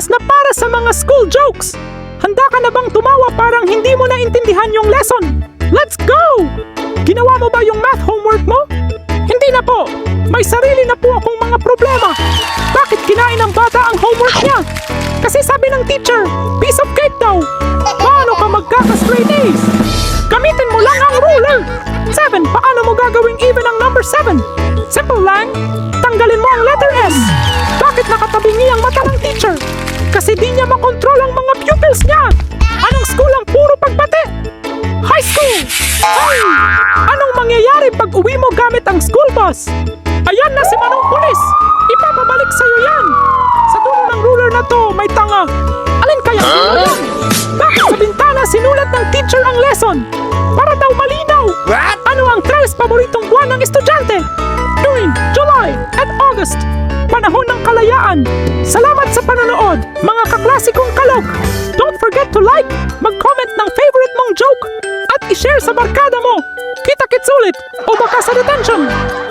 oras na para sa mga school jokes! Handa ka na bang tumawa parang hindi mo naintindihan yung lesson? Let's go! Ginawa mo ba yung math homework mo? Hindi na po! May sarili na po akong mga problema! Bakit kinain ng bata ang homework niya? Kasi sabi ng teacher, piece of cake daw! Paano ka magkaka-straight A's? Gamitin mo lang ang ruler! 7. Paano mo gagawing even ang number 7? Simple lang. Tanggalin mo ang letter S. Bakit nakatabingi ang mata ng teacher? Kasi di niya makontrol ang mga pupils niya. Anong school ang puro pagbate? High school! Hey! Anong mangyayari pag uwi mo gamit ang school bus? Ayan na si Manong Pulis! Ipapabalik sa'yo yan! Sa dulo ng ruler na to, may tanga. Alin kaya huh? yan? Bakit sa bintana sinulat ng teacher ang lesson? Para daw malinaw! What? Ano ang tres paboritong buwan ng estudyante? June, July, at August. Panahon ng kalayaan. Salamat panonood, mga kaklasikong kalog. Don't forget to like, mag-comment ng favorite mong joke, at i-share sa barkada mo. Kita-kits ulit, o baka sa detention.